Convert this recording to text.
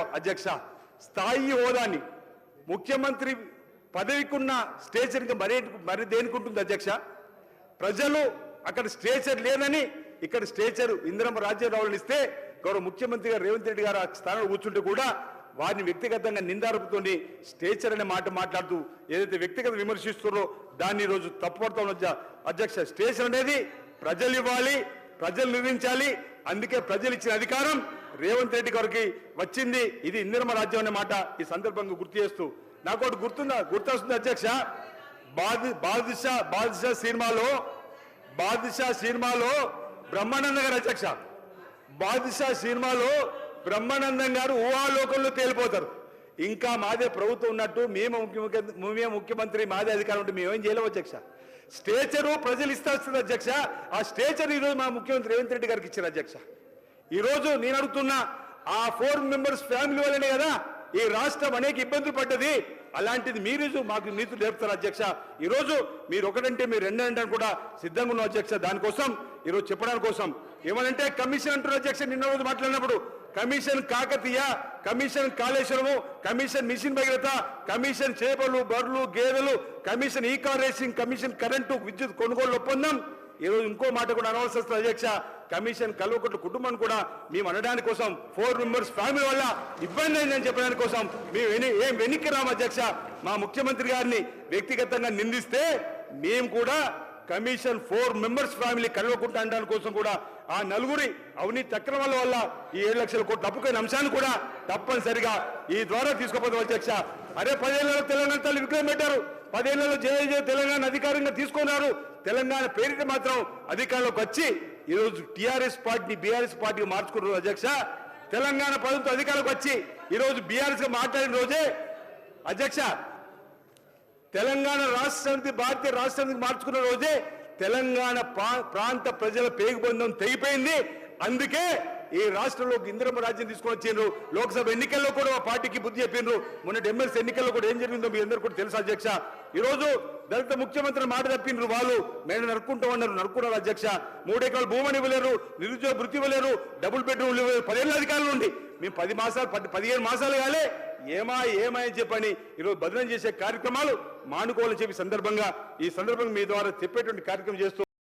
అధ్యక్ష స్థాయి హోదాని ముఖ్యమంత్రి పదవికున్న స్టేషన్ మరే మరి దేనికి ఉంటుంది అధ్యక్ష? ప్రజలు అక్కడ స్టేచర్ లేదని ఇక్కడ స్టేచర్ ఇందిరమ్మ రాజ్యరావులను ఇస్తే గౌరవ ముఖ్యమంత్రి గారు రేవంత్ రెడ్డి గారు ఆ స్థానంలో కూర్చుంటే కూడా వారిని వ్యక్తిగతంగా నిందారపుతోని స్టేచర్ అనే మాట మాట్లాడుతూ ఏదైతే వ్యక్తిగత విమర్శిస్తున్నారో దాన్ని ఈరోజు రోజు తప్పుపడతా అధ్యక్ష. స్టేషన్ అనేది ప్రజలు ఇవ్వాలి ప్రజలు నిర్మించాలి అందుకే ప్రజలు ఇచ్చిన అధికారం రేవంత్ రెడ్డి గారికి వచ్చింది ఇది ఇందిరమ రాజ్యం అనే మాట ఈ సందర్భంగా గుర్తు చేస్తూ నాకు ఒకటి గుర్తుందా? గుర్తొస్తుంది అధ్యక్ష. బాది బాదుషా బాదుషా సినిమాలో బాదుషా సినిమాలో బ్రహ్మానంద గారు అధ్యక్ష. బాదుషా సినిమాలో బ్రహ్మానందం గారు ఊహాలోకంలో తేలిపోతారు. ఇంకా మాదే ప్రభుత్వం ఉన్నట్టు మేము ముఖ్యమంత్రి మేమే ముఖ్యమంత్రి మాదే అధికారం ఉంటే మేమేం చేయలేము అధ్యక్ష. స్టేచరు ప్రజలు ఇస్తారు అధ్యక్ష. ఆ స్టేచర్ ఈరోజు మా ముఖ్యమంత్రి రేవంత్ రెడ్డి గారికి ఇచ్చారు అధ్యక్ష. ఈరోజు నేను అడుగుతున్నా ఆ ఫోర్ మెంబర్స్ ఫ్యామిలీ వల్లనే కదా ఈ రాష్ట్రం అనేక ఇబ్బందులు పడ్డది. అలాంటిది మీరు మాకు నీతులు నేర్పుతారు అధ్యక్ష. ఈరోజు మీరు ఒకటంటే మీరు రెండంటే కూడా సిద్ధంగా ఉన్న అధ్యక్ష. దానికోసం ఈరోజు చెప్పడానికి కోసం. ఏమనంటే కమిషన్ అంటున్నారు అధ్యక్ష నిన్న రోజు మాట్లాడినప్పుడు. Commission Kakatiya commission Kaleshwaram commission mission Bhagiratha commission చేపలు బర్లు గేదెలు కమిషన్ ఈ కార్ రేసింగ్ కమిషన్ కరెంటు విద్యుత్ కొనుగోలు ఒప్పందం. ఈరోజు ఇంకో మాట కూడా అనవసరం అధ్యక్ష. కమిషన్ కల్వకొట్ల కుటుంబం కూడా మేము అనడానికి కోసం ఫోర్ మెంబర్స్ ఫ్యామిలీ వల్ల ఇబ్బంది అయిందని చెప్పడానికి కోసం మేము వెని ఏం వెనక్కి రాము అధ్యక్ష. మా ముఖ్యమంత్రి గారిని వ్యక్తిగతంగా నిందిస్తే మేము కూడా కమిషన్ ఫోర్ మెంబర్స్ ఫ్యామిలీ కలవకుండా అనడానికి కోసం కూడా ఆ నలుగురి అవినీతి అక్రమాల వల్ల ఈ ఏడు లక్షల కోట్లు తప్పుకునే అంశాన్ని కూడా తప్పనిసరిగా ఈ ద్వారా తీసుకోపోతాం అధ్యక్ష. అరే పదేళ్ళలో తెలంగాణ తల్లి విక్రయం పెట్టారు. పదేళ్ళలో జయ జయ తెలంగాణ అధికారంగా తీసుకున్నారు. తెలంగాణ పేరిట మాత్రం అధికారంలోకి వచ్చి ఈరోజు టిఆర్ఎస్ పార్టీని బీఆర్ఎస్ పార్టీగా మార్చుకున్నారు అధ్యక్ష తెలంగాణ ప్రభుత్వం అధికారులకు వచ్చి ఈరోజు బీఆర్ఎస్గా మాట్లాడిన రోజే అధ్యక్ష తెలంగాణ రాష్ట్ర భారతీయ రాష్ట్రానికి మార్చుకున్న రోజే తెలంగాణ ప్రాంత ప్రజల పేగుబంధం తెగిపోయింది. అందుకే ఈ రాష్ట్రంలో ఇందిరమ్మ రాజ్యం తీసుకొని వచ్చిండ్రు. లోక్సభ ఎన్నికల్లో కూడా మా పార్టీకి బుద్ధి చెప్పిండ్రు. మొన్నటి ఎమ్మెల్సీ ఎన్నికల్లో కూడా ఏం జరిగిందో మీ అందరూ కూడా తెలుసు అధ్యక్ష? ఈ రోజు దళిత ముఖ్యమంత్రి మాట తప్పిండ్రు వాళ్ళు. మేము నరుక్కుంటాం అన్నారు నరుక్కున్నారు అధ్యక్ష. మూడెకరాలు భూమని ఇవ్వలేరు నిరుద్యోగ వృత్తి ఇవ్వలేరు డబుల్ బెడ్రూమ్ ఇవ్వలేరు. పదేళ్ళ అధికారులు ఉండి. మేము పది మాసాలు పది పదిహేను మాసాలు కాలే. ఏమా ఏమా అని చెప్పని ఈరోజు బదనం చేసే కార్యక్రమాలు మానుకోవాలని చెప్పి సందర్భంగా ఈ సందర్భంగా మీ ద్వారా చెప్పేటువంటి కార్యక్రమం చేస్తూ